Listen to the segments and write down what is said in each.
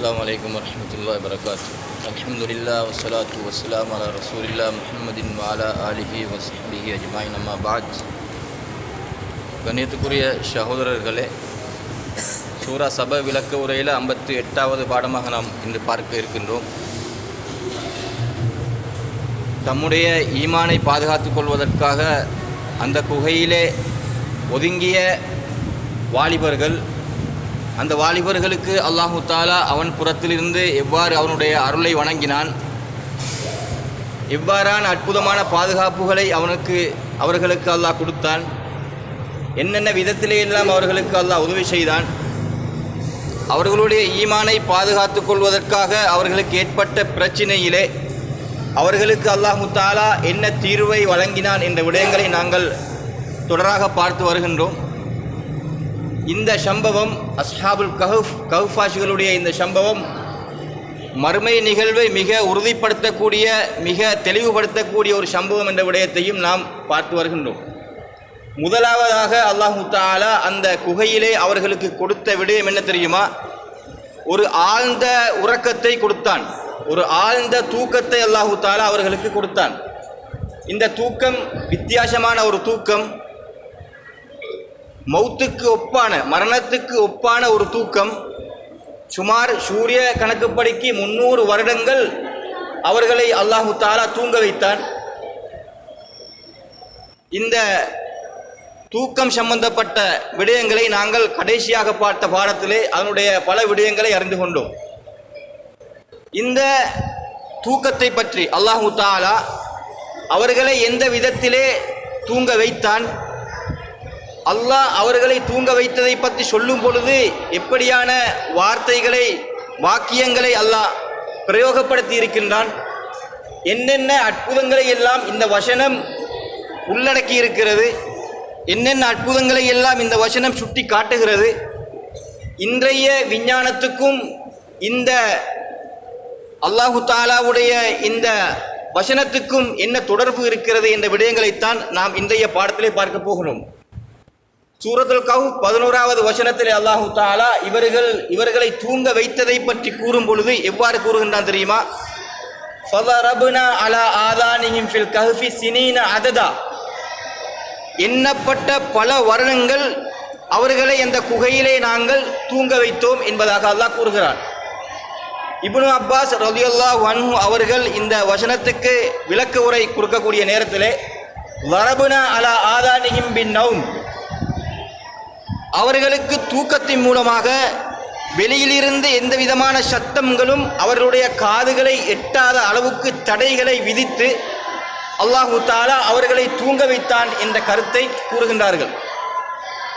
السلام عليكم ورحمة الله وبركاته الحمد لله والصلاة والسلام على رسول الله محمد وعلى آله وصحبه أجمعين أما بعد கண்ணியத்துக்குரிய சகோதரர்களே சூரா சப விளக்க உரையில் ஐம்பத்தி எட்டாவது பாடமாக நாம் இன்று பார்க்க இருக்கின்றோம் தம்முடைய ஈமானை பாதுகாத்துக் கொள்வதற்காக அந்த குகையிலே ஒதுங்கிய வாலிபர்கள் அந்த வாலிபர்களுக்கு அல்லாஹு தாலா அவன் புறத்திலிருந்து எவ்வாறு அவனுடைய அருளை வணங்கினான்? எவ்வாறான அற்புதமான பாதுகாப்புகளை அவனுக்கு அவர்களுக்கு அல்லாஹ் கொடுத்தான்? என்னென்ன விதத்திலே எல்லாம் அவர்களுக்கு அல்லாஹ் உதவி செய்தான்? அவர்களுடைய ஈமானை பாதுகாத்து கொள்வதற்காக அவர்களுக்கு ஏற்பட்ட பிரச்சினையிலே அவர்களுக்கு அல்லாஹு தாலா என்ன தீர்வை வழங்கினான் என்ற விடயங்களை நாங்கள் தொடராக பார்த்து வருகின்றோம். இந்த சம்பவம் அஸ்ஹாபுல் கஹஃப் கஹ்ஃபாஷிகளுடைய இந்த சம்பவம் மறுமை நிகழ்வை மிக உறுதிப்படுத்தக்கூடிய மிக தெளிவுபடுத்தக்கூடிய ஒரு சம்பவம் என்ற விடயத்தையும் நாம் பார்த்து வருகின்றோம். முதலாவதாக அல்லாஹு தாலா அந்த குகையிலே அவர்களுக்கு கொடுத்த விடயம் என்ன தெரியுமா? ஒரு ஆழ்ந்த உறக்கத்தை கொடுத்தான். ஒரு ஆழ்ந்த தூக்கத்தை அல்லாஹு தாலா அவர்களுக்கு கொடுத்தான். இந்த தூக்கம் வித்தியாசமான ஒரு தூக்கம். மௌத்துக்கு ஒப்பான மரணத்துக்கு ஒப்பான ஒரு தூக்கம். சுமார் சூரிய கணக்குப்படிக்கு முன்னூறு வருடங்கள் அவர்களை அல்லாஹு தாலா தூங்க வைத்தான். இந்த தூக்கம் சம்பந்தப்பட்ட விடயங்களை நாங்கள் கடைசியாக பார்த்த பாடத்திலே அதனுடைய பல விடயங்களை அறிந்து கொண்டோம். இந்த தூக்கத்தை பற்றி அல்லாஹு தாலா அவர்களை எந்த விதத்திலே தூங்க வைத்தான்? அல்லாஹ் அவர்களை தூங்க வைத்ததை பற்றி சொல்லும் பொழுது எப்படியான வார்த்தைகளை வாக்கியங்களை அல்லாஹ் பிரயோகப்படுத்தி இருக்கின்றான்? என்னென்ன அற்புதங்களை எல்லாம் இந்த வசனம் உள்ளடக்கி இருக்கிறது? என்னென்ன அற்புதங்களை எல்லாம் இந்த வசனம் சுட்டி காட்டுகிறது? இன்றைய விஞ்ஞானத்துக்கும் இந்த அல்லாஹு தாலாவுடைய இந்த வசனத்துக்கும் என்ன தொடர்பு இருக்கிறது என்ற விடயங்களைத்தான் நாம் இன்றைய பாடத்திலே பார்க்க போகணும் சூரத்துல் கவு பதினோராவது வசனத்திலே அல்லாஹு தாலா இவர்கள் இவர்களை தூங்க வைத்ததை பற்றி கூறும் பொழுது எவ்வாறு கூறுகின்றான் தெரியுமா? ஃபதரபுனா அலா ஆதானிஹிம் ஃபில் கஹ்ஃபி சினீன அததா. எண்ணப்பட்ட பல வருடங்கள் அவர்களை அந்த குகையிலே நாங்கள் தூங்க வைத்தோம் என்பதாக அல்லாஹ் கூறுகிறான். இப்னு அப்பாஸ் ரதியுல்லா வன்ஹு அவர்கள் இந்த வசனத்துக்கு விளக்க உரை கொடுக்கக்கூடிய நேரத்திலே வரபுனா அலா ஆதானிஹிம் பின் நவும் அவர்களுக்கு தூக்கத்தின் மூலமாக வெளியிலிருந்து எந்த விதமான சத்தங்களும் அவர்களுடைய காதுகளை எட்டாத அளவுக்கு தடைகளை விதித்து அல்லாஹு தாலா அவர்களை தூங்க வைத்தான் என்ற கருத்தை கூறுகின்றார்கள்.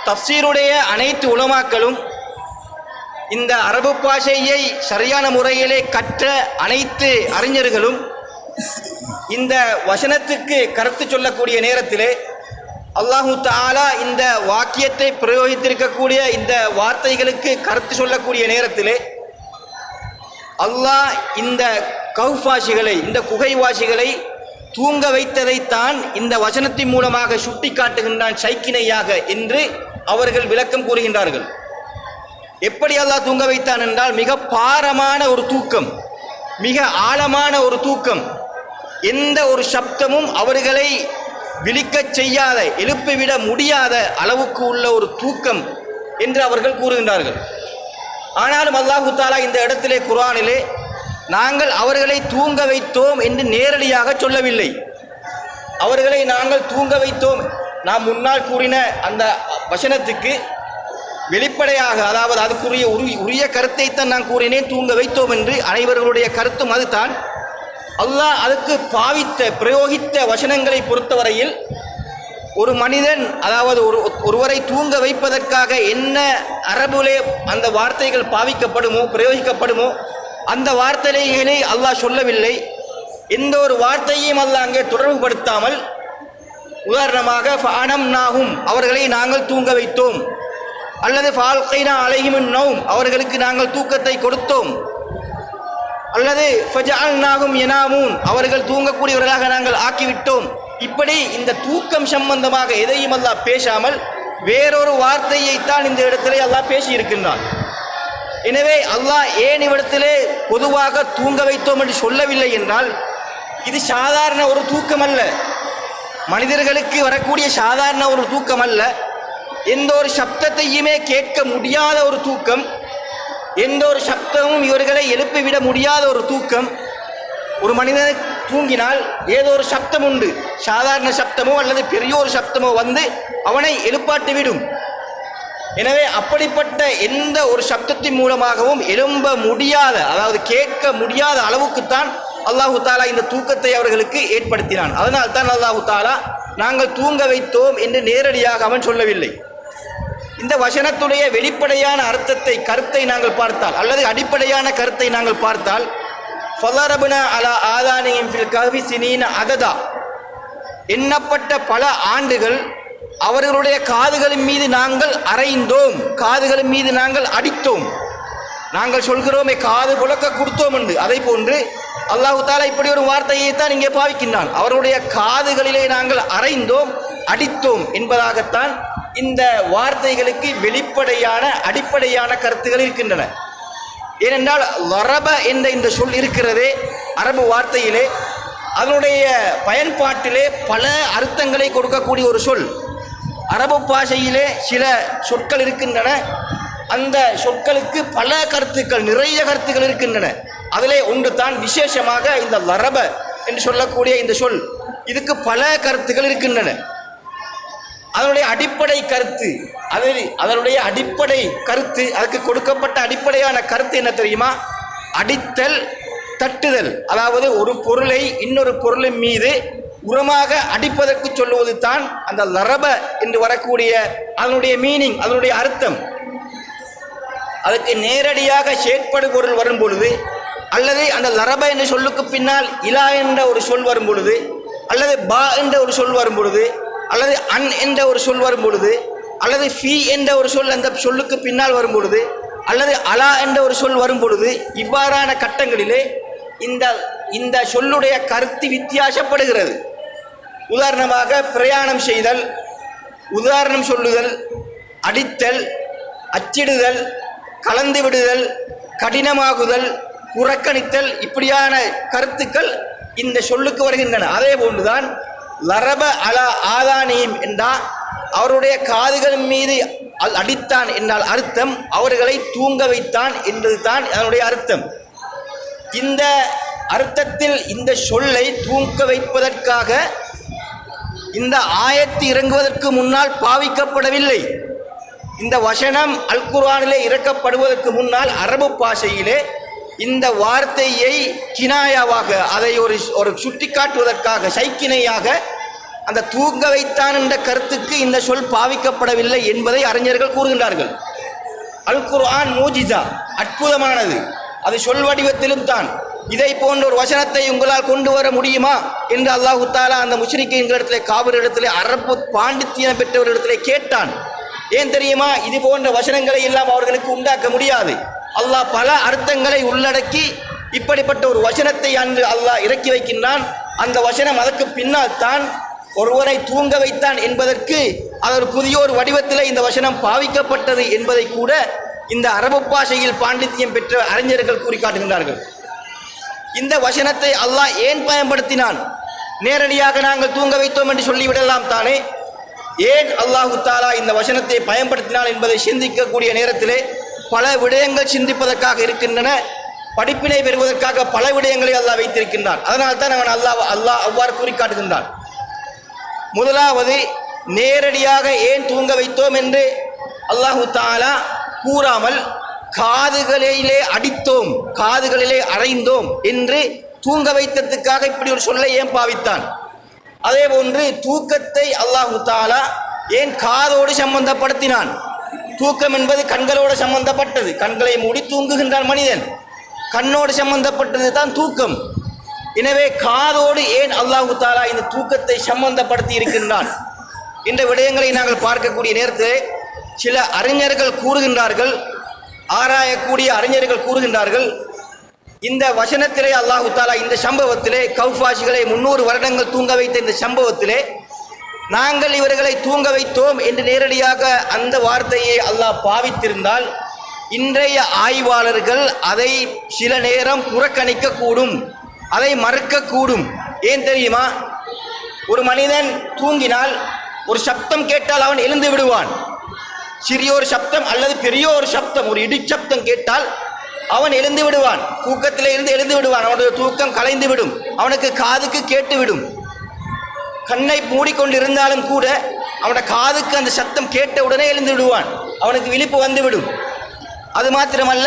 தப்சீருடைய அனைத்து உலமாக்களும் இந்த அரபு பாஷையை சரியான முறையிலே கற்ற அனைத்து அறிஞர்களும் இந்த வசனத்துக்கு கருத்து சொல்லக்கூடிய நேரத்திலே அல்லாஹு தாலா இந்த வாக்கியத்தை பிரயோகித்திருக்கக்கூடிய இந்த வார்த்தைகளுக்கு கருத்து சொல்லக்கூடிய நேரத்திலே அல்லாஹ் இந்த கௌஃபாசிகளை இந்த குகைவாசிகளை தூங்க வைத்ததைத்தான் இந்த வசனத்தின் மூலமாக சுட்டி காட்டுகின்றான் சைக்கினையாக என்று அவர்கள் விளக்கம் கூறுகின்றார்கள். எப்படி அல்லாஹ் தூங்க வைத்தான் என்றால் மிக பாரமான ஒரு தூக்கம் மிக ஆழமான ஒரு தூக்கம் எந்த ஒரு சப்தமும் அவர்களை விழிக்கச் செய்யாத எழுப்பிவிட முடியாத அளவுக்கு உள்ள ஒரு தூக்கம் என்று அவர்கள் கூறுகின்றார்கள். ஆனாலும் அல்லாஹு தாலா இந்த இடத்திலே குரானிலே நாங்கள் அவர்களை தூங்க வைத்தோம் என்று நேரடியாக சொல்லவில்லை. அவர்களை நாங்கள் தூங்க வைத்தோம். நாம் முன்னால் கூறின அந்த வசனத்துக்கு வெளிப்படையாக அதாவது அதுக்குரிய உரிய உரிய கருத்தைத்தான் நான் கூறினேன் தூங்க வைத்தோம் என்று அனைவர்களுடைய கருத்தும் அதுதான். அல்லாஹ் அதுக்கு பாவித்த பிரயோகித்த வசனங்களை பொறுத்தவரையில் ஒரு மனிதன் அதாவது ஒரு ஒருவரை தூங்க வைப்பதற்காக என்ன அரபுலே அந்த வார்த்தைகள் பாவிக்கப்படுமோ பிரயோகிக்கப்படுமோ அந்த வார்த்தைகளை அல்லாஹ் சொல்லவில்லை. எந்த ஒரு வார்த்தையும் அல்லாஹ் அங்கே தொடர்புபடுத்தாமல் உதாரணமாக ஃபானம் நாகும் அவர்களை நாங்கள் தூங்க வைத்தோம். அல்லது ஃபால்கைனா அலைஹிமின் நவும் அவர்களுக்கு நாங்கள் தூக்கத்தை கொடுத்தோம். அல்லது ஃபஜால் எனாமூன் அவர்கள் தூங்கக்கூடியவர்களாக நாங்கள் ஆக்கிவிட்டோம். இப்படி இந்த தூக்கம் சம்பந்தமாக எதையும் அல்லாஹ் பேசாமல் வேறொரு வார்த்தையைத்தான் இந்த இடத்திலே அல்லாஹ் பேசியிருக்கின்றான். எனவே அல்லாஹ் ஏன் இவ்விடத்திலே பொதுவாக தூங்க வைத்தோம் என்று சொல்லவில்லை என்றால் இது சாதாரண ஒரு தூக்கம் அல்ல மனிதர்களுக்கு வரக்கூடிய சாதாரண ஒரு தூக்கம் அல்ல எந்த ஒரு சப்தத்தையுமே கேட்க முடியாத ஒரு தூக்கம். எந்த ஒரு சப்தமும் இவர்களை எழுப்பிவிட முடியாத ஒரு தூக்கம். ஒரு மனிதன் தூங்கினால் ஏதோ ஒரு சப்தம் உண்டு. சாதாரண சப்தமோ அல்லது பெரிய ஒரு சப்தமோ வந்து அவனை எழுப்பாட்டிவிடும் எனவே அப்படிப்பட்ட எந்த ஒரு சப்தத்தின் மூலமாகவும் எழும்ப முடியாத அதாவது கேட்க முடியாத அளவுக்குத்தான் அல்லாஹு தாலா இந்த தூக்கத்தை அவர்களுக்கு ஏற்படுத்தினான். அதனால் தான் அல்லாஹு தாலா நாங்கள் தூங்க வைத்தோம் என்று நேரடியாக அவன் சொல்லவில்லை. இந்த வசனத்துடைய வெளிப்படையான அர்த்தத்தை கருத்தை நாங்கள் பார்த்தால் அல்லது அடிப்படையான கருத்தை நாங்கள் பார்த்தால் ஃபலரபுன அலா ஆதானியம் ஃபில் கஹ்வி சினீன அததா எண்ணப்பட்ட பல ஆண்டுகள் அவர்களுடைய காதுகளின் மீது நாங்கள் அறைந்தோம் காதுகளின் மீது நாங்கள் அடித்தோம். நாங்கள் சொல்கிறோமே காது புழக்க கொடுத்தோம் என்று. அதை போன்று அல்லாஹு தாலா இப்படி ஒரு வார்த்தையை தான் இங்கே பாவிக்கின்றான். அவருடைய காதுகளிலே நாங்கள் அறைந்தோம் அடித்தோம் என்பதாகத்தான் இந்த வார்த்தைகளுக்கு வெளிப்படையான அடிப்படையான கருத்துகள் இருக்கின்றன. ஏனென்றால் வரப என்ற இந்த சொல் இருக்கிறதே அரபு வார்த்தையிலே அதனுடைய பயன்பாட்டிலே பல அர்த்தங்களை கொடுக்கக்கூடிய ஒரு சொல். அரபு பாஷையிலே சில சொற்கள் இருக்கின்றன. அந்த சொற்களுக்கு பல கருத்துக்கள் நிறைய கருத்துக்கள் இருக்கின்றன. அதிலே ஒன்று தான் விசேஷமாக இந்த வரப என்று சொல்லக்கூடிய இந்த சொல். இதுக்கு பல கருத்துக்கள் இருக்கின்றன. அதனுடைய அடிப்படை கருத்து அது அதனுடைய அடிப்படை கருத்து அதுக்கு கொடுக்கப்பட்ட அடிப்படையான கருத்து என்ன தெரியுமா? அடித்தல் தட்டுதல். அதாவது ஒரு பொருளை இன்னொரு பொருளின் மீது உரமாக அடிப்பதற்கு சொல்லுவது தான் அந்த லரப என்று வரக்கூடிய அதனுடைய மீனிங் அதனுடைய அர்த்தம். அதுக்கு நேரடியாக செயற்படு பொருள் வரும் பொழுது அல்லது அந்த லரப என்ற சொல்லுக்கு பின்னால் இலா என்ற ஒரு சொல் வரும் பொழுது அல்லது பா என்ற ஒரு சொல் வரும் பொழுது அல்லது அன் என்ற ஒரு சொல் வரும் பொழுது அல்லது ஃபி என்ற ஒரு சொல் அந்த சொல்லுக்கு பின்னால் வரும் பொழுது அல்லது அலா என்ற ஒரு சொல் வரும் பொழுது இவ்வாறான கட்டங்களிலே இந்த இந்த சொல்லுடைய கருத்து வித்தியாசப்படுகிறது. உதாரணமாக பிரயாணம் செய்தல் உதாரணம் சொல்லுதல் அடித்தல் அச்சிடுதல் கலந்து விடுதல் கடினமாகுதல் புறக்கணித்தல் இப்படியான கருத்துக்கள் இந்த சொல்லுக்கு வருகின்றன. அதே போன்றுதான் லரப அல ஆதானியும் என்றால் அவருடைய காதுகள் மீது அல் அடித்தான் என்றால் அர்த்தம் அவர்களை தூங்க வைத்தான் என்பதுதான் அதனுடைய அர்த்தம். இந்த அர்த்தத்தில் இந்த சொல்லை தூங்க வைப்பதற்காக இந்த ஆயத்து இறங்குவதற்கு முன்னால் பாவிக்கப்படவில்லை. இந்த வசனம் அல் குர்ஆனிலே இறக்கப்படுவதற்கு முன்னால் அரபு பாஷையிலே இந்த வார்த்தையை கினாயாவாக அதை ஒரு ஒரு சுட்டிக்காட்டுவதற்காக சைக்கிணையாக அந்த தூங்க வைத்தான் என்ற கருத்துக்கு இந்த சொல் பாவிக்கப்படவில்லை என்பதை அறிஞர்கள் கூறுகின்றார்கள். அல் குர்ஆன் மூஜிசா அற்புதமானது. அது சொல் வடிவத்திலும் தான். இதை போன்ற ஒரு வசனத்தை உங்களால் கொண்டு வர முடியுமா என்று அல்லாஹு தாலா அந்த முஷ்ரிக்கின்களிடத்திலே காவிரிடத்திலே அரபு பாண்டித்தியம் பெற்றவரிடத்திலே கேட்டான். ஏன் தெரியுமா? இது போன்ற வசனங்களை எல்லாம் அவர்களுக்கு உண்டாக்க முடியாது. அல்லாஹ் பல அர்த்தங்களை உள்ளடக்கி இப்படிப்பட்ட ஒரு வசனத்தை அன்று அல்லாஹ் இறக்கி வைக்கின்றான். அந்த வசனம் அதற்கு பின்னால் தான் ஒருவரை தூங்க வைத்தான் என்பதற்கு அது புதிய ஒரு வடிவத்தில் இந்த வசனம் பாவிக்கப்பட்டது என்பதை கூட இந்த அரபு பாஷையில் பாண்டித்தியம் பெற்ற அறிஞர்கள் கூறி காட்டுகின்றார்கள் இந்த வசனத்தை அல்லாஹ் ஏன் பயன்படுத்தினான்? நேரடியாக நாங்கள் தூங்க வைத்தோம் என்று சொல்லிவிடலாம் தானே? ஏன் அல்லாஹு தாலா இந்த வசனத்தை பயன்படுத்தினான் என்பதை சிந்திக்கக்கூடிய நேரத்திலே பல விடயங்கள் சிந்திப்பதற்காக இருக்கின்றன. படிப்பினை பெறுவதற்காக பல விடயங்களை அல்லாஹ் வைத்திருக்கின்றான். அதனால் தான் அவன் அல்லாஹ் அல்லாஹ் அவ்வாறு கூறி காட்டுகின்றான் முதலாவது நேரடியாக ஏன் தூங்க வைத்தோம் என்று அல்லாஹு தாலா கூறாமல் காதுகளிலே அடித்தோம் காதுகளிலே அறைந்தோம் என்று தூங்க வைத்ததுக்காக இப்படி ஒரு சொல்லை ஏன் பாவித்தான்? அதே போன்று தூக்கத்தை அல்லாஹு தாலா ஏன் காதோடு சம்பந்தப்படுத்தினான்? தூக்கம் என்பது கண்களோடு சம்பந்தப்பட்டது. கண்களை மூடி தூங்குகின்றான் மனிதன். கண்ணோடு சம்பந்தப்பட்டது தான் தூக்கம். எனவே காதோடு ஏன் அல்லாஹு தாலா இந்த தூக்கத்தை சம்பந்தப்படுத்தி இருக்கின்றான்? இந்த விடயங்களை நாங்கள் பார்க்கக்கூடிய நேரத்தில் சில அறிஞர்கள் கூறுகின்றார்கள். ஆராயக்கூடிய அறிஞர்கள் கூறுகின்றார்கள். இந்த வசனத்திலே அல்லாஹு தாலா இந்த சம்பவத்திலே கௌஃபாஷிகளை முன்னூறு வருடங்கள் தூங்க வைத்த இந்த சம்பவத்திலே நாங்கள் இவர்களை தூங்க வைத்தோம் என்று நேரடியாக அந்த வார்த்தையை அல்லாஹ் பாவித்திருந்தால் இன்றைய ஆய்வாளர்கள் அதை சில நேரம் புறக்கணிக்கக்கூடும் அதை மறுக்கக்கூடும். ஏன் தெரியுமா? ஒரு மனிதன் தூங்கினால் ஒரு சப்தம் கேட்டால் அவன் எழுந்து விடுவான். சிறிய ஒரு சப்தம் அல்லது பெரிய ஒரு சப்தம் ஒரு இடிச்சப்தம் கேட்டால் அவன் எழுந்து விடுவான். தூக்கத்தில் இருந்து எழுந்து விடுவான். அவனுடைய தூக்கம் கலைந்து விடும். அவனுக்கு காதுக்கு கேட்டு விடும். கண்ணை மூடிக்கொண்டிருந்தாலும் கூட அவனோட காதுக்கு அந்த சத்தம் கேட்ட உடனே எழுந்து விடுவான். அவனுக்கு விழிப்பு வந்துவிடும். அது மாத்திரமல்ல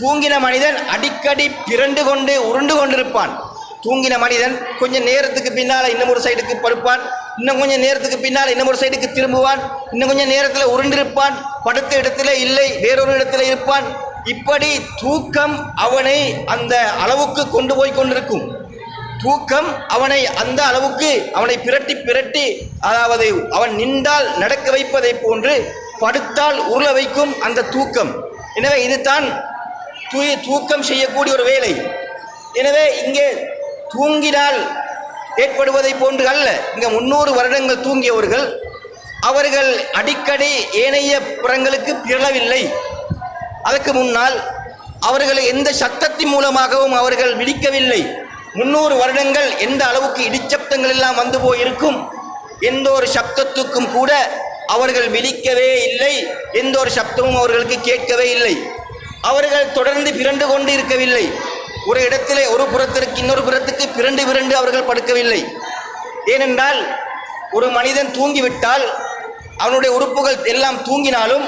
தூங்கின மனிதன் அடிக்கடி பிறண்டு கொண்டு உருண்டு கொண்டிருப்பான். தூங்கின மனிதன் கொஞ்சம் நேரத்துக்கு பின்னால் இன்னும் ஒரு சைடுக்கு படுப்பான். இன்னும் கொஞ்சம் நேரத்துக்கு பின்னால் இன்னும் ஒரு சைடுக்கு திரும்புவான். இன்னும் கொஞ்சம் நேரத்தில் உருண்டிருப்பான். படுத்த இடத்துல இல்லை வேறொரு இடத்துல இருப்பான். இப்படி தூக்கம் அவனை அந்த அளவுக்கு கொண்டு போய் கொண்டிருக்கும். தூக்கம் அவனை அந்த அளவுக்கு அவனை பிரட்டி பிரட்டி அதாவது அவன் நின்றால் நடக்க வைப்பதை போன்று படுத்தால் உருள வைக்கும் அந்த தூக்கம். எனவே இதுதான் தூய தூக்கம் செய்யக்கூடிய ஒரு வேலை. எனவே இங்கே தூங்கினால் ஏற்படுவதை போன்று அல்ல. இங்கே முன்னூறு வருடங்கள் தூங்கியவர்கள் அவர்கள் அடிக்கடி ஏனைய புறங்களுக்கு பிறளவில்லை. அதற்கு முன்னால் அவர்கள் எந்த சத்தத்தின் மூலமாகவும் அவர்கள் விழிக்கவில்லை. முன்னூறு வருடங்கள் எந்த அளவுக்கு இடிச்சப்தங்கள் எல்லாம் வந்து போயிருக்கும்? எந்த ஒரு சப்தத்துக்கும் கூட அவர்கள் விழிக்கவே இல்லை. எந்த ஒரு சப்தமும் அவர்களுக்கு கேட்கவே இல்லை. அவர்கள் தொடர்ந்து பிறண்டு கொண்டு இருக்கவில்லை ஒரு இடத்திலே ஒரு புறத்திற்கு இன்னொரு புறத்துக்கு பிறண்டு பிறண்டு அவர்கள் படுக்கவில்லை. ஏனென்றால் ஒரு மனிதன் தூங்கிவிட்டால் அவனுடைய உறுப்புகள் எல்லாம் தூங்கினாலும்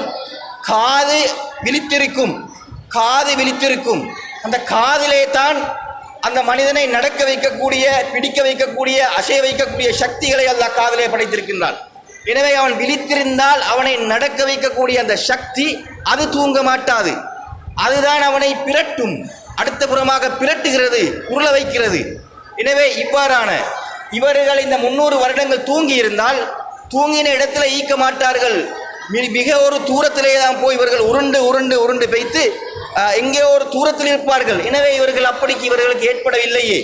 காது விழித்திருக்கும். காது விழித்திருக்கும். அந்த காதிலே தான் அந்த மனிதனை நடக்க வைக்கக்கூடிய பிடிக்க வைக்கக்கூடிய அசைய வைக்கக்கூடிய சக்திகளை அல்லாஹ் காதலே படைத்திருக்கின்றான். எனவே அவன் விழித்திருந்தால் அவனை நடக்க வைக்கக்கூடிய அந்த சக்தி அது தூங்க மாட்டாது. அதுதான் அவனை பிரட்டும். அடுத்த புறமாக பிரட்டுகிறது உருள வைக்கிறது. எனவே இவ்வாறான இவர்கள் இந்த முன்னூறு வருடங்கள் தூங்கி இருந்தால் தூங்கின இடத்துல ஈக்க மாட்டார்கள். மிக ஒரு தூரத்திலே தான் போய் இவர்கள் உருண்டு உருண்டு உருண்டு வைத்து எங்கே ஒரு தூரத்தில் இருப்பார்கள்? எனவே இவர்கள் அப்படிக்கு இவர்களுக்கு ஏற்படவில்லையே.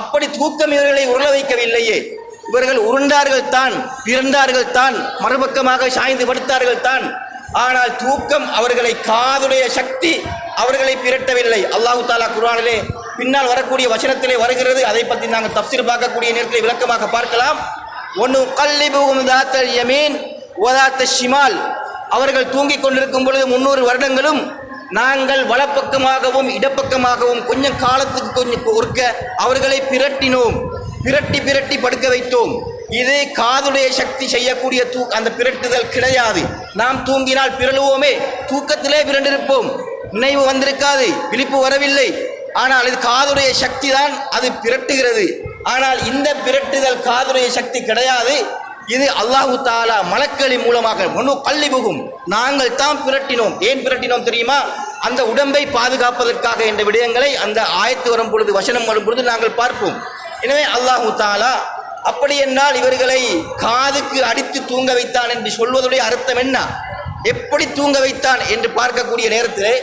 அப்படி தூக்கம் இவர்களை உருள வைக்கவில்லையே. இவர்கள் உருண்டார்கள் தான் பிறந்தார்கள் தான் மறுபக்கமாக சாய்ந்து படுத்தார்கள் தான். ஆனால் தூக்கம் அவர்களை காதுடைய சக்தி அவர்களை பிரட்டவில்லை. அல்லாஹு தாலா குர்ஆனிலே பின்னால் வரக்கூடிய வசனத்திலே வருகிறது. அதை பற்றி நாங்கள் தப்சீர் பார்க்கக்கூடிய நேரத்தில் விளக்கமாக பார்க்கலாம். ஒன்று கல்லிபுகும் தாத்தல் யமீன் ஓதாத்த ஷிமால் அவர்கள் தூங்கிக் கொண்டிருக்கும் பொழுது முன்னூறு வருடங்களும் நாங்கள் வலப்பக்கமாகவும் இடப்பக்கமாகவும் கொஞ்சம் காலத்துக்கு கொஞ்சம் ஒருக்க அவர்களை பிரட்டினோம். பிரட்டி பிரட்டி படுக்க வைத்தோம். இது காதுடைய சக்தி செய்யக்கூடிய தூ அந்த பிரட்டுதல் கிடையாது. நாம் தூங்கினால் பிறழுவோமே தூக்கத்திலே பிறண்டிருப்போம். நினைவு வந்திருக்காது விழிப்பு வரவில்லை. ஆனால் இது காதுடைய சக்தி தான் அது பிரட்டுகிறது. ஆனால் இந்த பிரட்டுதல் காதுடைய சக்தி கிடையாது. இது அல்லாஹு தாலா மலக்களின் மூலமாக ஒன்றும் கள்ளிபுகும் நாங்கள் தான் பிரட்டினோம். ஏன் பிரட்டினோம் தெரியுமா? அந்த உடம்பை பாதுகாப்பதற்காக என்ற விடயங்களை அந்த ஆயத்து வரும் பொழுது வசனம் வரும் பொழுது நாங்கள் பார்ப்போம். எனவே அல்லாஹு தாலா அப்படி என்றால் இவர்களை காதுக்கு அடித்து தூங்க வைத்தான் என்று சொல்வதுடைய அர்த்தம் என்ன? எப்படி தூங்க வைத்தான் என்று பார்க்கக்கூடிய நேரத்தில்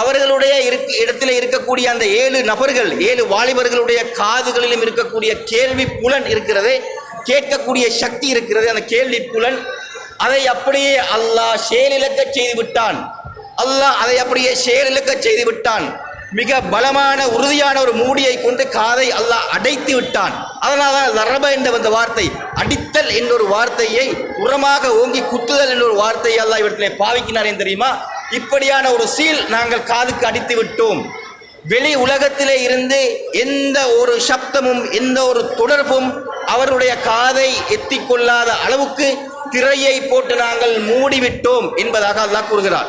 அவர்களுடைய இருக்கு இடத்துல இருக்கக்கூடிய அந்த ஏழு நபர்கள் ஏழு வாலிபர்களுடைய காதுகளிலும் இருக்கக்கூடிய கேள்வி புலன் இருக்கிறதே கேட்கக்கூடிய சக்தி இருக்கிறது அந்த கேள்வி புலன். அதை அப்படியே அல்லாஹ் செயலிழக்க செய்து விட்டான் அல்லாஹ் அதை அப்படியே செயலிழக்க செய்து விட்டான் மிக பலமான உறுதியான ஒரு மூடியை கொண்டு காதை அல்லாஹ் அடைத்து விட்டான். அதனால தான் லரப என்ற அந்த வார்த்தை அடித்தல் என்ற ஒரு வார்த்தையை உரமாக ஓங்கி குத்துதல் என்ற ஒரு வார்த்தையை அல்லாஹ் இவற்றிலே பாவிக்கினாரேன் தெரியுமா? இப்படியான ஒரு சீல் நாங்கள் காதுக்கு அடித்து விட்டோம். வெளி உலகத்திலே இருந்து எந்த ஒரு சப்தமும் எந்த ஒரு தொடர்பும் அவருடைய காதை எத்திக்கொள்ளாத அளவுக்கு திரையை போட்டு நாங்கள் மூடிவிட்டோம் என்பதாக அல்லாஹ் கூறுகிறார்.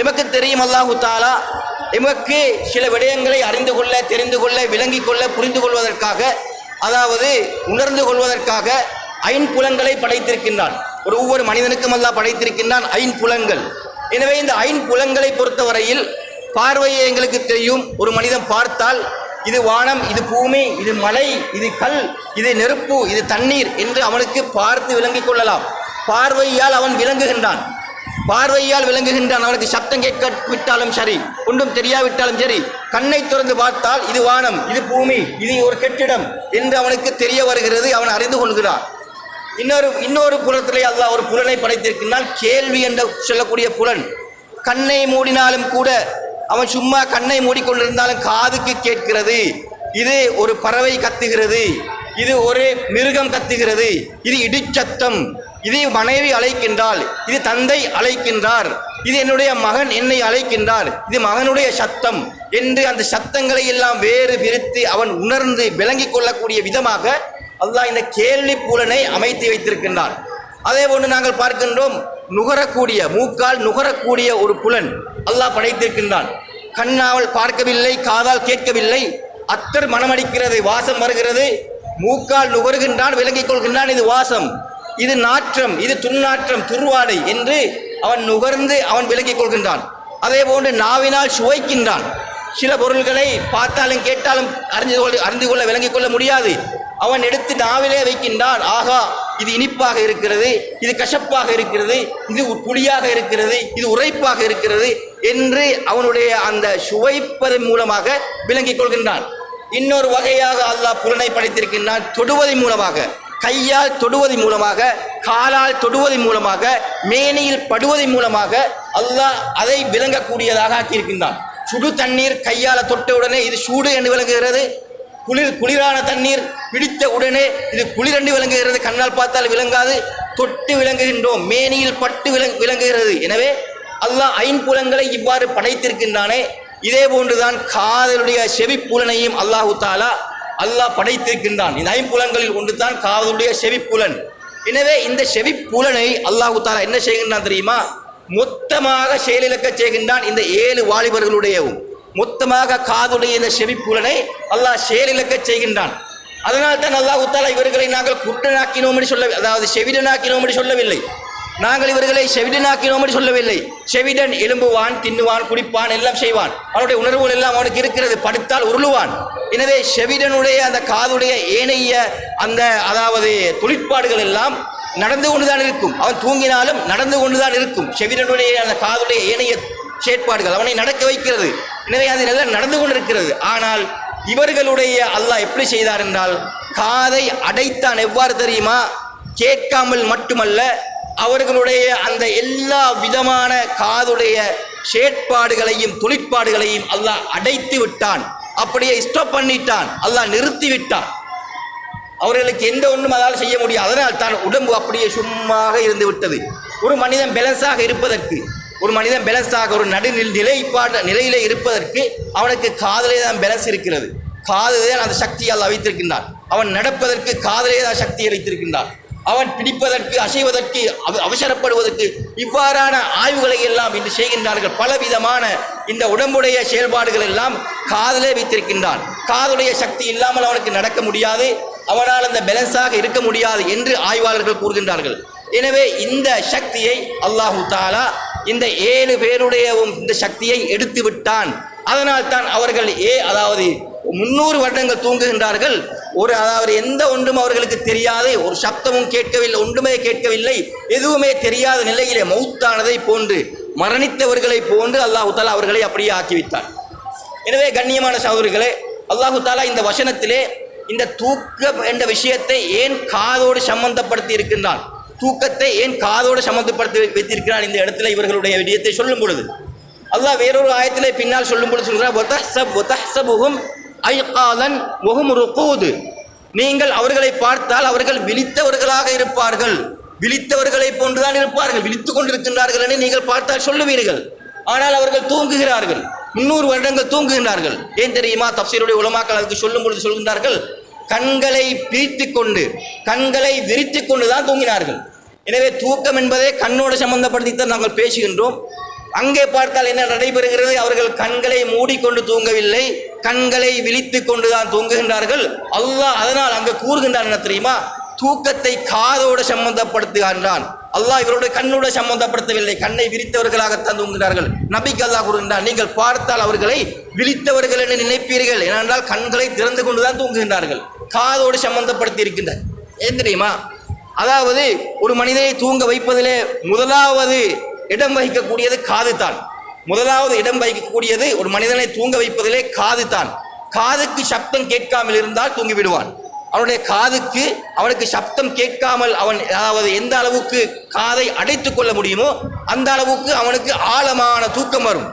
எமக்கு தெரியும் அல்லாஹு தாலா எமக்கு சில விடயங்களை அறிந்து கொள்ள தெரிந்து கொள்ள விளங்கிக் கொள்ள புரிந்து கொள்வதற்காக அதாவது உணர்ந்து கொள்வதற்காக ஐன்புலங்களை படைத்திருக்கின்றான். ஒரு ஒவ்வொரு மனிதனுக்கும் அல்லாஹ் படைத்திருக்கின்றான் ஐன்புலங்கள் எனவே இந்த ஐன்புலங்களை பொறுத்தவரையில் பார்வையை எங்களுக்கு தெரியும். ஒரு மனிதன் பார்த்தால் இது வானம் இது பூமி இது மலை இது கல் இது நெருப்பு இது தண்ணீர் என்று அவனுக்கு பார்த்து விளங்கிக் கொள்ளலாம். பார்வையால் அவன் விளங்குகின்றான். பார்வையால் விளங்குகின்றான். அவனுக்கு சத்தம் கேட்க விட்டாலும் சரி ஒன்றும் தெரியாவிட்டாலும் சரி கண்ணை திறந்து பார்த்தால் இது வானம் இது பூமி இது ஒரு கெட்டிடம் என்று அவனுக்கு தெரிய வருகிறது அவன் அறிந்து கொள்கிறான். இன்னொரு இன்னொரு புலத்திலே அல்லாஹ் ஒரு புலனை படைத்திருக்கின்றான். கேள்வி என்று சொல்லக்கூடிய புலன். கண்ணை மூடினாலும் கூட அவன் சும்மா கண்ணை மூடிக்கொண்டிருந்தாலும் காதுக்கு கேட்கிறது. இது ஒரு பறவை கத்துகிறது. இது ஒரு மிருகம் கத்துகிறது. இது இடிச்சத்தம். இது மனைவி அழைக்கின்றாள். இது தந்தை அழைக்கின்றார். இது என்னுடைய மகன் என்னை அழைக்கின்றார். இது மகனுடைய சத்தம் என்று அந்த சத்தங்களை எல்லாம் வேறு பிரித்து அவன் உணர்ந்து விளங்கிக் கொள்ளக்கூடிய விதமாக அல்லாஹ் இந்த கேள்வி பூலனை அமைத்து வைத்திருக்கின்றான். அதே போன்று நாங்கள் பார்க்கின்றோம் நுகரக்கூடிய மூக்கால் நுகரக்கூடிய ஒரு புலன் அல்லாஹ் படைத்திருக்கின்றான். கண்ணாவல் பார்க்கவில்லை காதால் கேட்கவில்லை. அத்தர் மனமடிக்கிறது வாசம் வருகிறது. மூக்கால் நுகர்கின்றான் விளங்கிக் கொள்கின்றான் இது வாசம். இது நாற்றம் இது துர்நாற்றம் துர்வாடை என்று அவன் நுகர்ந்து அவன் விளங்கிக் கொள்கின்றான். அதே போன்று நாவினால் சுவைக்கின்றான். சில பொருள்களை பார்த்தாலும் கேட்டாலும் அறிந்து கொள்ள அறிந்து கொள்ள விளங்கிக் கொள்ள முடியாது. அவன் எடுத்து நாவிலே வைக்கின்றான். ஆகா இது இனிப்பாக இருக்கிறது இது கசப்பாக இருக்கிறது இது புளியாக இருக்கிறது இது உரைப்பாக இருக்கிறது என்று அவனுடைய அந்த சுவைப்பதன் மூலமாக விளங்கிக் கொள்கின்றான். இன்னொரு வகையாக அல்லாஹ் புலனை படைத்திருக்கின்றான் தொடுவதன் மூலமாக. கையால் தொடுவதன் மூலமாக காலால் தொடுவதன் மூலமாக மேனியில் படுவதன் மூலமாக அல்லாஹ் அதை விளங்கக்கூடியதாக ஆக்கியிருக்கின்றான். சுடு தண்ணீர் கையால் தொட்ட உடனே இது சூடு என்று விளங்குகிறது. குளிர் குளிரான தண்ணீர் பிடித்த உடனே இது குளிர் விளங்குகிறது. கண்ணால் பார்த்தால் விளங்காது. தொட்டு விளங்குகின்றோம். மேனியில் பட்டு விளங் விளங்குகிறது. எனவே அல்லாஹ் ஐம்புலங்களை இவ்வாறு படைத்திருக்கின்றானே. இதே போன்றுதான் காதலுடைய செவிப்புலனையும் அல்லாஹு தாலா அல்லாஹ் படைத்திருக்கின்றான். இந்த ஐம்புலன்களில் ஒன்றுதான் காதலுடைய செவிப்புலன். எனவே இந்த செவிப்புலனை அல்லாஹு தாலா என்ன செய்கின்றான் தெரியுமா? மொத்தமாக செயலிழக்க செய்கின்றான் இந்த ஏழு வாலிபர்களுடையவும். மொத்தமாக காதுடைய இந்த செவிப்புலனை அல்லாஹ் செயலிழக்க செய்கின்றான். அதனால் தான் அல்லாஹ் உத்தாலா இவர்களை நாங்கள் குட்டனாக்கினோம் என்று சொல்ல அதாவது செவிடனாக்கினோம் என்று சொல்லவில்லை. நாங்கள் இவர்களை செவிடனாக்கினோம் என்று சொல்லவில்லை. செவிடன் எலும்புவான் தின்னுவான் குடிப்பான் எல்லாம் செய்வான். அவனுடைய உணர்வுகள் எல்லாம் அவனுக்கு இருக்கிறது. படுத்தால் உருளுவான். எனவே செவிடனுடைய அந்த காதுடைய ஏனைய அந்த அதாவது தொழிற்பாடுகள் எல்லாம் நடந்து கொண்டுதான் இருக்கும். அவன் தூங்கினாலும் நடந்து கொண்டுதான் இருக்கும். செவிடனுடைய அந்த காதுடைய ஏனைய செயற்பாடுகள் அவனை நடக்க வைக்கிறது. எனவே அது நல்லா நடந்து கொண்டிருக்கிறது. ஆனால் இவர்களுடைய அல்லாஹ் எப்படி செய்தார் என்றால் காதை அடைத்தான் எவ்வாறு தெரியுமா? கேட்காமல் மட்டுமல்ல அவர்களுடைய அந்த எல்லா விதமான காதுடைய செயற்பாடுகளையும் தொழிற்பாடுகளையும் அல்லாஹ் அடைத்து விட்டான். அப்படியே ஸ்டாப் பண்ணிட்டான். அல்லாஹ் நிறுத்தி விட்டான். அவர்களுக்கு எந்த ஒன்றும் அதால் செய்ய முடியும் அதனால் தான் உடம்பு அப்படியே சும்மாக இருந்து விட்டது. ஒரு மனிதன் பேலன்ஸாக இருப்பதற்கு ஒரு மனிதன் பெலஸ்டாக ஒரு நடுநில் நிலைப்பாட்ட நிலையிலே இருப்பதற்கு அவனுக்கு காதலே தான் பெலஸ் இருக்கிறது. காதலே அந்த சக்தியால் வைத்திருக்கின்றான். அவன் நடப்பதற்கு காதலே தான் சக்தியை வைத்திருக்கின்றான். அவன் பிடிப்பதற்கு அசைவதற்கு அவ- அவசரப்படுவதற்கு இவ்வாறான ஆய்வுகளை எல்லாம் இன்று செய்கின்றார்கள். பலவிதமான இந்த உடம்புடைய செயல்பாடுகள் எல்லாம் காதலே வைத்திருக்கின்றான். காதுடைய சக்தி இல்லாமல் அவனுக்கு நடக்க முடியாது. அவனால் அந்த பேலன்ஸாக இருக்க முடியாது என்று ஆய்வாளர்கள் கூறுகின்றார்கள். எனவே இந்த சக்தியை அல்லாஹு தாலா இந்த ஏழு பேருடைய இந்த சக்தியை எடுத்து விட்டான். அதனால் தான் அவர்கள் ஏ அதாவது முன்னூறு வருடங்கள் தூங்குகின்றார்கள். ஒரு அதாவது எந்த ஒன்றும் அவர்களுக்கு தெரியாது. ஒரு சப்தமும் கேட்கவில்லை ஒன்றுமே கேட்கவில்லை. எதுவுமே தெரியாத நிலையிலே மௌத்தானதை போன்று மரணித்தவர்களை போன்று அல்லாஹு தாலா அவர்களை அப்படியே ஆக்கி வைத்தார் எனவே கண்ணியமான சகோதரிகளே அல்லாஹு தாலா இந்த வசனத்திலே இந்த தூக்கம் என்ற விஷயத்தை ஏன் காதோடு சம்பந்தப்படுத்தி இருக்கின்றான்? தூக்கத்தை ஏன் காதோடு சம்மந்தப்படுத்தி வைத்திருக்கிறான் இந்த இடத்துல இவர்களுடைய விடயத்தை சொல்லும் பொழுது? அல்லாஹ் வேறொரு ஆயத்தில் பின்னால் சொல்லும் பொழுது சொல்கிறார் "வதஹ்சப் வதஹ்சபுஹும் ஐகாலன் வஹும் ருகூது." நீங்கள் அவர்களை பார்த்தால் அவர்கள் விழித்தவர்களாக இருப்பார்கள். விழித்தவர்களை போன்றுதான் இருப்பார்கள். விழித்து கொண்டிருக்கின்றார்கள் என்று நீங்கள் பார்த்தால் சொல்லுவீர்கள். ஆனால் அவர்கள் தூங்குகிறார்கள். முன்னூறு வருடங்கள் தூங்குகின்றார்கள். ஏன் தெரியுமா? தப்சீருடைய உலமாக்கள் அதுக்கு சொல்லும் பொழுது சொல்கின்றார்கள் கண்களை பிரித்து கொண்டு கண்களை விரித்து கொண்டு தான் தூங்கினார்கள். எனவே தூக்கம் என்பதை கண்ணோடு சம்பந்தப்படுத்தித்தான் நாங்கள் பேசுகின்றோம். அங்கே பார்த்தால் என்ன நடைபெறுகிறது? அவர்கள் கண்களை மூடிக்கொண்டு தூங்கவில்லை. கண்களை விழித்து கொண்டுதான் தூங்குகின்றார்கள். அல்லாஹ் அதனால் அங்கே கூறுகின்றான் என்ன தெரியுமா? தூக்கத்தை காதோடு சம்பந்தப்படுத்துகின்றான். அல்லாஹ் இவருடைய கண்ணோடு சம்பந்தப்படுத்தவில்லை. கண்ணை விரித்தவர்களாகத்தான் தூங்குகிறார்கள். நபிக்கு அல்லாஹ் கூறுகின்றான் நீங்கள் பார்த்தால் அவர்களை விழித்தவர்கள் என்று நினைப்பீர்கள். ஏனென்றால் கண்களை திறந்து கொண்டுதான் தூங்குகின்றார்கள். காதோடு சம்பந்தப்படுத்தி இருக்கின்றார். ஏன் தெரியுமா? அதாவது ஒரு மனிதனை தூங்க வைப்பதிலே முதலாவது இடம் வகிக்கக்கூடியது காது தான் முதலாவது இடம் வகிக்கக்கூடியது ஒரு மனிதனை தூங்க வைப்பதிலே காது தான் காதுக்கு சப்தம் கேட்காமல் இருந்தால் தூங்கி விடுவான் அவனுடைய காதுக்கு அவனுக்கு சப்தம் கேட்காமல் அவன் அதாவது எந்த அளவுக்கு காதை அடைத்து கொள்ள முடியுமோ அந்த அளவுக்கு அவனுக்கு ஆழமான தூக்கம் வரும்.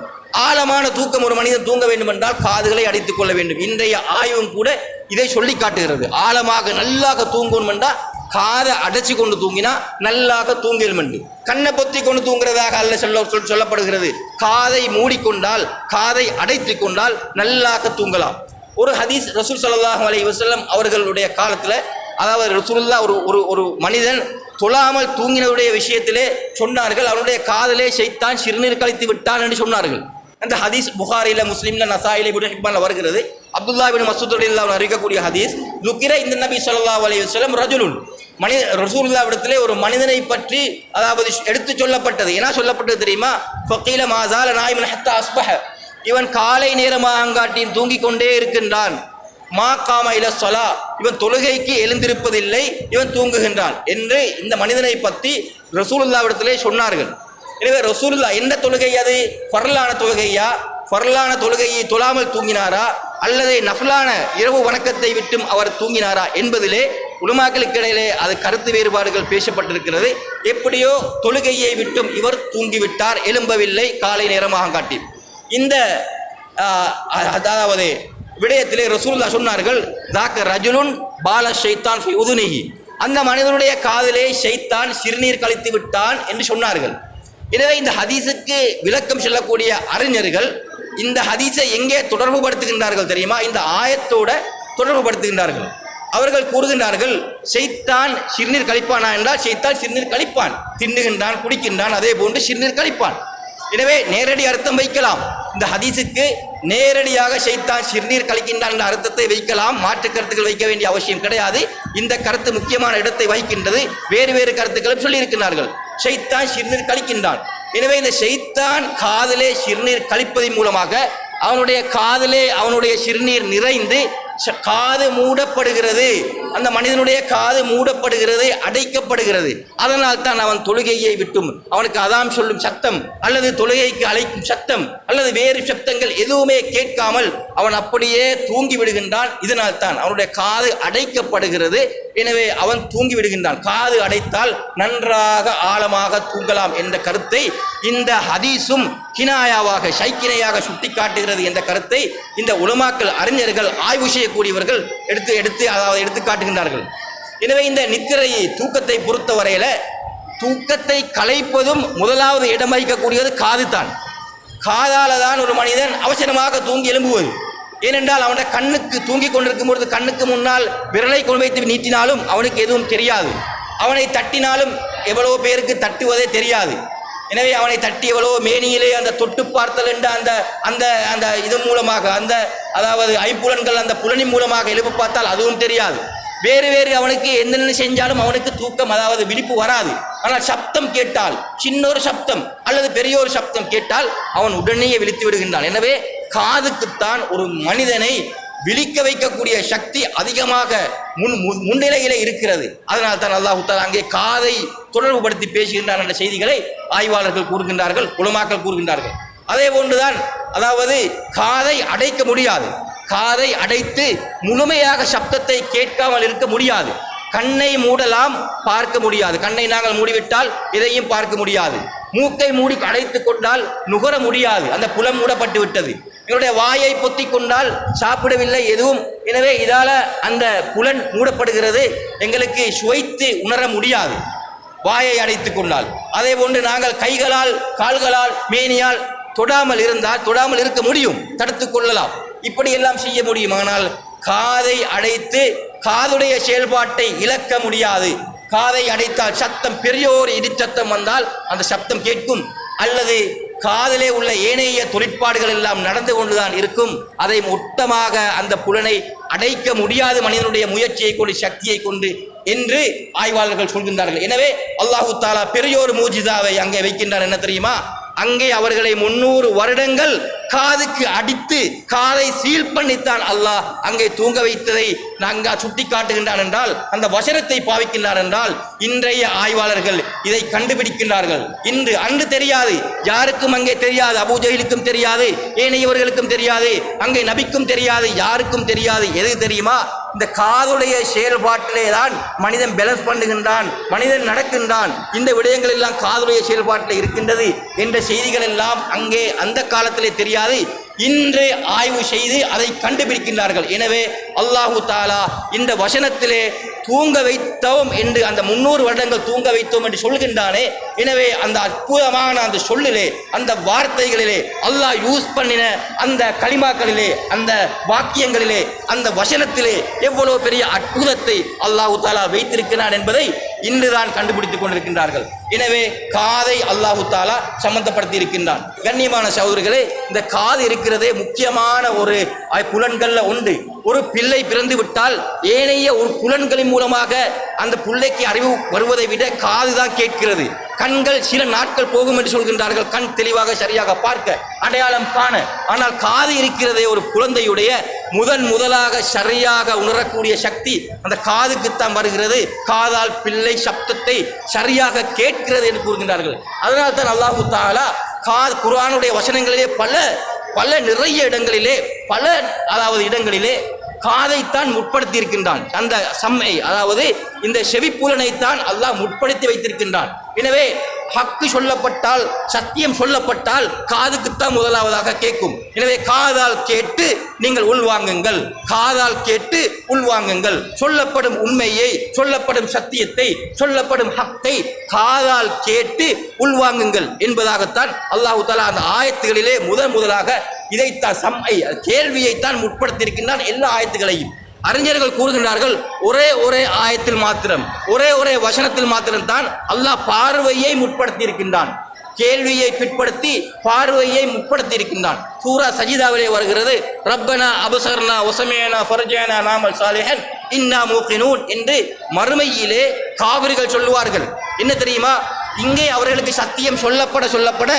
ஆழமான தூக்கம் ஒரு மனிதன் தூங்க வேண்டும் என்றால் காதுகளை அடைத்துக் கொள்ள வேண்டும். இன்றைய ஆய்வும் கூட இதை சொல்லி காட்டுகிறது. ஆழமாக நல்லாக தூங்கணும் என்றால் காதை அடைச்சி கொண்டு தூங்கினா நல்லாக தூங்கிடும் என்று கண்ணை பொத்தி கொண்டு தூங்குறதாக அல்ல சொல்ல சொல் சொல்லப்படுகிறது. காதை மூடிக்கொண்டால் காதை அடைத்து கொண்டால் நல்லாக தூங்கலாம். ஒரு ஹதீஸ் ரசூல் சல்லாஹ் அலி வசல்லம் அவர்களுடைய காலத்தில் அதாவது ரசூல்லா ஒரு ஒரு ஒரு மனிதன் தொழாமல் தூங்கினவுடைய விஷயத்திலே சொன்னார்கள். அவனுடைய காதலே செய்தான் சிறுநீர் கழித்து விட்டான் என்று சொன்னார்கள். அந்த ஹதீஸ் புகாரில முஸ்லீம்ல நசாயில இப்னு ஹிப்பான்ல வருகிறது. அப்துல்லா பின் மசூத் ரலியல்லாஹு அறிவிக்கக்கூடிய ஹதீஸ் லுக்கிர இந்த நபி சொல்லா அலி வஸல்லம் ரஜுலுன் மனித ரசூலுல்லாவிடத்திலே ஒரு மனிதனை பற்றி அதாவது எடுத்து சொல்லப்பட்டது. என்ன சொல்லப்பட்டது தெரியுமா? ஃபக்கீல மாசால நாயிமன் ஹத்தா அஸ்பஹ. இவன் காலை நேரமாங்காட்டின் தூங்கிக் கொண்டே இருக்கின்றான். மா காம இல சொலா இவன் தொழுகைக்கு எழுந்திருப்பதில்லை இவன் தூங்குகின்றான் என்று இந்த மனிதனை பற்றி ரசூலுல்லாவிடத்திலே சொன்னார்கள். எனவே ரசூலுல்லா எந்த தொழுகை அது? ஃபர்லான தொழுகையா? ஃபர்லான தொழுகையை தொழாமல் தூங்கினாரா? அல்லது நஃபலான இரவு வணக்கத்தை விட்டும் அவர் தூங்கினாரா என்பதிலே உலமாக்களுக்கு இடையிலே அது கருத்து வேறுபாடுகள் பேசப்பட்டிருக்கிறது. எப்படியோ தொழுகையை விட்டும் இவர் தூங்கிவிட்டார் எழும்பவில்லை காலை நேரமாக காட்டி. இந்த அதாவது விடயத்திலே ரசூல்லா சொன்னார்கள் தாக்க ரஜுலுன் பால ஷைத்தான் ஃபி அந்த மனிதனுடைய காதலே ஷைத்தான் சிறுநீர் கழித்து விட்டான் என்று சொன்னார்கள். எனவே இந்த ஹதீஸுக்கு விளக்கம் சொல்லக்கூடிய அறிஞர்கள் இந்த ஹதீஸை எங்கே தொடர்பு படுத்துகின்றார்கள் தெரியுமா? இந்த ஆயத்தோட தொடர்பு படுத்துகின்றார்கள் அவர்கள் கூறுகின்றார்கள் செய்தான் சிறுநீர் கழிப்பானா? என்றால் ஷைத்தான் சிறுநீர் கழிப்பான். தின்னுகின்றான் குடிக்கின்றான் அதே போன்று சிறுநீர் கழிப்பான். எனவே நேரடி அர்த்தம் வைக்கலாம். இந்த ஹதீஸுக்கு நேரடியாக ஷைத்தான் சிறுநீர் கழிக்கின்றான் என்ற அர்த்தத்தை வைக்கலாம். மாற்று கருத்துக்கள் வைக்க வேண்டிய அவசியம் கிடையாது. இந்த கருத்து முக்கியமான இடத்தை வகிக்கின்றது. வேறு வேறு கருத்துக்களும் சொல்லியிருக்கிறார்கள் ஷைத்தான் சிறுநீர் கழிக்கின்றான். எனவே இந்த செய்தான் காதலே சிறுநீர் கழிப்பதன் மூலமாக அவனுடைய காதலே அவனுடைய சிறுநீர் நிறைந்து காது மூடப்படுகிறது. அந்த மனிதனுடைய காது மூடப்படுகிறது அடைக்கப்படுகிறது. அதனால் தான் அவன் தொழுகையை விட்டும். அவனுக்கு அதாம் சொல்லும் சத்தம் அல்லது தொழுகைக்கு அழைக்கும் சத்தம் அல்லது வேறு சப்தங்கள் எதுவுமே கேட்காமல் அவன் அப்படியே தூங்கி விடுகின்றான் இதனால் தான் அவனுடைய காது அடைக்கப்படுகிறது. எனவே அவன் தூங்கி விடுகின்றான் காது அடைத்தால் நன்றாக ஆழமாக தூங்கலாம் என்ற கருத்தை இந்த ஹதீஸும் கினாயாவாக ஷைக்கினையாக சுட்டிக்காட்டுகிறது என்ற கருத்தை இந்த உலமாக்கள் அறிஞர்கள் ஆய்வு செய்யக்கூடியவர்கள் எடுத்து எடுத்து அதாவது எடுத்து காட்டுகின்றார்கள். எனவே இந்த நித்திரையை தூக்கத்தை பொறுத்தவரையில தூக்கத்தை கலைப்பதும் முதலாவது இடம் வகிக்கக்கூடியது காது தான் காதால தான் ஒரு மனிதன் அவசரமாக தூங்கி எழும்புவது. ஏனென்றால் அவனை கண்ணுக்கு தூங்கி கொண்டிருக்கும் பொழுது கண்ணுக்கு முன்னால் விரலை கொண்டு வைத்து நீட்டினாலும் அவனுக்கு எதுவும் தெரியாது. அவனை தட்டினாலும் எவ்வளவு பேருக்கு தட்டுவதே தெரியாது. எனவே அவனை தட்டி மேனியிலே அந்த தொட்டு பார்த்தல் என்ற அந்த அந்த அந்த இது மூலமாக அந்த அதாவது ஐம்புலன்கள் அந்த புலனி மூலமாக எழுப்ப பார்த்தால் அதுவும் தெரியாது. வேறு வேறு அவனுக்கு என்னென்ன செஞ்சாலும் அவனுக்கு தூக்கம் அதாவது விழிப்பு வராது. ஆனால் சப்தம் கேட்டால் சின்ன ஒரு சப்தம் அல்லது பெரிய ஒரு சப்தம் கேட்டால் அவன் உடனேயே விழித்து விடுகின்றான். எனவே காதுக்குத்தான் ஒரு மனிதனை விழிக்க வைக்கக்கூடிய சக்தி அதிகமாக முன் மு- முன்னிலையிலே இருக்கிறது. அதனால் தான் அல்லாஹு தஆலா அங்கே காதை தொடர்புபடுத்தி பேசுகின்றான் என்ற செய்திகளை ஆய்வாளர்கள் கூறுகின்றார்கள் குளமாக்கள் கூறுகின்றார்கள். அதே போன்றுதான் அதாவது காதை அடைக்க முடியாது. காதை அடைத்து முழுமையாக சப்தத்தை கேட்காமல் இருக்க முடியாது. கண்ணை மூடலாம் பார்க்க முடியாது. கண்ணை நாங்கள் மூடிவிட்டால் இதையும் பார்க்க முடியாது. மூக்கை மூடி அடைத்து கொண்டால் நுகர முடியாது. அந்த புலம் மூடப்பட்டு விட்டது எங்களுடைய வாயை பொத்தி கொண்டால் சாப்பிடவில்லை எதுவும். எனவே இதால அந்த புலன் மூடப்படுகிறது. எங்களுக்கு சுவைத்து உணர முடியாது. வாயை அடைத்துக் கொண்டால். அதே போன்று நாங்கள் கைகளால் கால்களால் மேனியால் தொடாமல் இருந்தால் தொடாமல் இருக்க முடியும். தடுத்து கொள்ளலாம். இப்படியெல்லாம் செய்ய முடியும். ஆனால் காதை அடைத்து காதுடைய செயல்பாட்டை இழக்க முடியாது. காதை அடைத்தால் சத்தம் பெரிய ஒரு இடிச்சத்தம் வந்தால் அந்த சப்தம் கேட்கும். அல்லது காதிலே உள்ள ஏனைய தொழிற்பாடுகள் எல்லாம் நடந்து கொண்டுதான் இருக்கும். அதை மொத்தமாக அந்த புலனை அடைக்க முடியாது மனிதனுடைய முயற்சியை கொண்டு சக்தியை கொண்டு என்று ஆய்வாளர்கள் சொல்கின்றார்கள். எனவே அல்லாஹு தாலா பெரியோர் மூஜிதாவை அங்கே வைக்கின்றார். என்ன தெரியுமா? அங்கே அவர்களை முன்னூறு வருடங்கள் காதுக்கு அடித்து காதை சீல் பண்ணித்தான் அல்லாஹ் அங்கே தூங்க வைத்ததை நாங்க சுட்டி காட்டுகின்றான் என்றால் அந்த வசனத்தை பாவிக்கின்றான் என்றால் இன்றைய ஆய்வாளர்கள் இதை கண்டுபிடிக்கின்றார்கள். இன்று அன்று தெரியாது யாருக்கும் அங்கே தெரியாது அபூஜைகளுக்கும் தெரியாது ஏனையவர்களுக்கும் தெரியாது அங்கே நபிக்கும் தெரியாது யாருக்கும் தெரியாது எது தெரியுமா? இந்த காதுடைய செயல்பாட்டிலே தான் மனிதன் பேலன்ஸ் பண்ணுகின்றான் மனிதன் நடக்கின்றான். இந்த விடயங்கள் எல்லாம் காதுடைய செயல்பாட்டில் இருக்கின்றது என்ற செய்திகள் எல்லாம் அங்கே அந்த காலத்திலே தெரியாது இன்று ஆய்வு செய்து அதை கண்டுபிடிக்கின்றார்கள். எனவே அல்லாஹு தாலா இந்த வசனத்திலே தூங்க வைத்தோம் என்று அந்த முன்னூறு வருடங்கள் தூங்க வைத்தோம் என்று சொல்கின்றானே. எனவே அந்த அற்புதமான அந்த சொல்லிலே அந்த வார்த்தைகளிலே அல்லாஹ் யூஸ் பண்ணின அந்த களிமாக்களிலே அந்த வாக்கியங்களிலே அந்த வசனத்திலே எவ்வளவு பெரிய அற்புதத்தை அல்லாஹு தாலா வைத்திருக்கிறான் என்பதை இன்றுதான் கண்டுபிடித்துக் கொண்டிருக்கின்றார்கள். எனவே காதை அல்லாஹு தாலா சம்பந்தப்படுத்தி இருக்கின்றான் கண்ணியமான சகோதரர்களே இந்த காது இருக்கிறதே முக்கியமான ஒரு புலன்களில் புலன்கள்ல உண்டு. ஒரு பிள்ளை பிறந்து விட்டால் ஏனைய ஒரு புலன்களின் மூலமாக அந்த பிள்ளைக்கு அறிவு வருவதை விட காது தான் கேட்கிறது. கண்கள் சில நாட்கள் போகும் என்று சொல்கின்றார்கள். கண் தெளிவாக சரியாக பார்க்க அடையாளம் காண. ஆனால் காது இருக்கிறதே ஒரு குழந்தையுடைய முதன் முதலாக சரியாக உணரக்கூடிய சக்தி அந்த காதுக்குத்தான் வருகிறது. காதால் பிள்ளை சப்தத்தை சரியாக கேட்கிறது என்று கூறுகின்றார்கள். அதனால் தான் அல்லாஹு தாலா காது குரானுடைய வசனங்களிலே பல பல நிறைய இடங்களிலே பல அதாவது இடங்களிலே காதைத்தான் முற்படுத்தி இருக்கின்றான் அந்த சம்மை அதாவது இந்த செவிப்புலனைத்தான் அல்லாஹ் முற்படுத்தி வைத்திருக்கின்றான். எனவே ஹக்கு சொல்லப்பட்டால் சத்தியம் சொல்லப்பட்டால் காதுக்குத்தான் முதலாவதாக கேட்கும். எனவே காதால் கேட்டு நீங்கள் உள்வாங்குங்கள் காதால் கேட்டு உள்வாங்குங்கள் சொல்லப்படும் உண்மையை சொல்லப்படும் சத்தியத்தை சொல்லப்படும் ஹக்கை காதால் கேட்டு உள்வாங்குங்கள் என்பதாகத்தான் அல்லாஹு தாலா அந்த ஆயத்துகளிலே முதன் முதலாக இதைத்தான் சம்மை கேள்வியைத்தான் முற்படுத்தியிருக்கின்றான் எல்லா ஆயத்துகளையும். அறிஞர்கள் கூறுகின்றார்கள் ஒரே ஒரே ஆயத்தில் மாத்திரம் ஒரே ஒரே வசனத்தில் மாத்திரம் தான் அல்லாஹ் பார்வையை முற்படுத்தி இருக்கின்றான் கேள்வியை பிற்படுத்தி பார்வையை முற்படுத்தி இருக்கின்றான் சூரா சஜிதாவிலே வருகிறது ரப்பனா அபசர்னா ஒசமேனா ஃபர்ஜேனா நாமல் சாலிஹன் இன்னா மூக்கினூன் என்று மறுமையிலே காவிரிகள் சொல்லுவார்கள். என்ன தெரியுமா? இங்கே அவர்களுக்கு சத்தியம் சொல்லப்பட சொல்லப்பட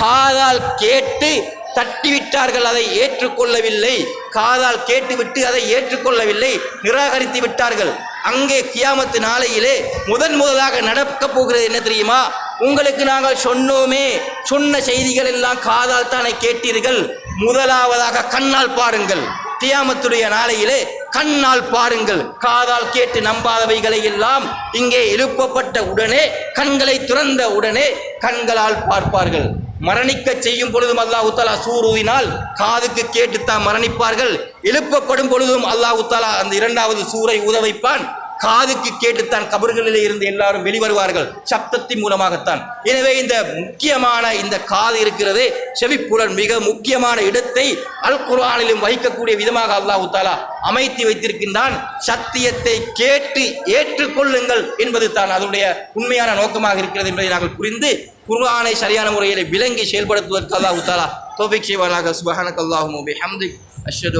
காதால் கேட்டு தட்டிவிட்டார்கள் அதை ஏற்றுக்கொள்ளவில்லை. காதால் கேட்டுவிட்டு அதை ஏற்றுக்கொள்ளவில்லை. நிராகரித்து விட்டார்கள். அங்கே கியாமத்து நாளையிலே முதன் முதலாக நடக்கப் போகிறது என்ன தெரியுமா? உங்களுக்கு நாங்கள் சொன்னோமே சொன்ன செய்திகள் எல்லாம் காதால் தானே கேட்டீர்கள். முதலாவதாக கண்ணால் பாருங்கள். கியாமத்துடைய நாளையிலே கண்ணால் பாருங்கள் காதால் கேட்டு நம்பாதவைகளை எல்லாம் இங்கே எழுப்பப்பட்ட உடனே கண்களை துறந்த உடனே கண்களால் பார்ப்பார்கள். மரணிக்க செய்யும் பொழுதும் அல்லாஹ் தாலா சூருவினால் காதுக்கு கேட்டுத்தான் மரணிப்பார்கள். எழுப்பப்படும் பொழுதும் அல்லாஹு தாலா அந்த இரண்டாவது சூரை உதவைப்பான். காதுக்கு கேட்டுத்தான் கபர்களிலே இருந்து எல்லாரும் வெளிவருவார்கள். சப்தத்தின் மூலமாகத்தான். எனவே இந்த முக்கியமான இந்த காது இருக்கிறதே செவிப்புலன் மிக முக்கியமான இடத்தை அல் குரானிலும் வகிக்கக்கூடிய விதமாக அல்லாஹு தாலா அமைத்து வைத்திருக்கின்றான். சத்தியத்தை கேட்டு ஏற்றுக்கொள்ளுங்கள் என்பது தான் அதனுடைய உண்மையான நோக்கமாக இருக்கிறது என்பதை நாங்கள் புரிந்து குர்ஆனை சரியான முறையில் விளங்கி செயல்படுத்துவதற்கு அல்லாஹு தாலா தோபிக் செய்வானாக. சுபஹானக் அல்லாஹும் பிஹம்திக். அஷ்ஹது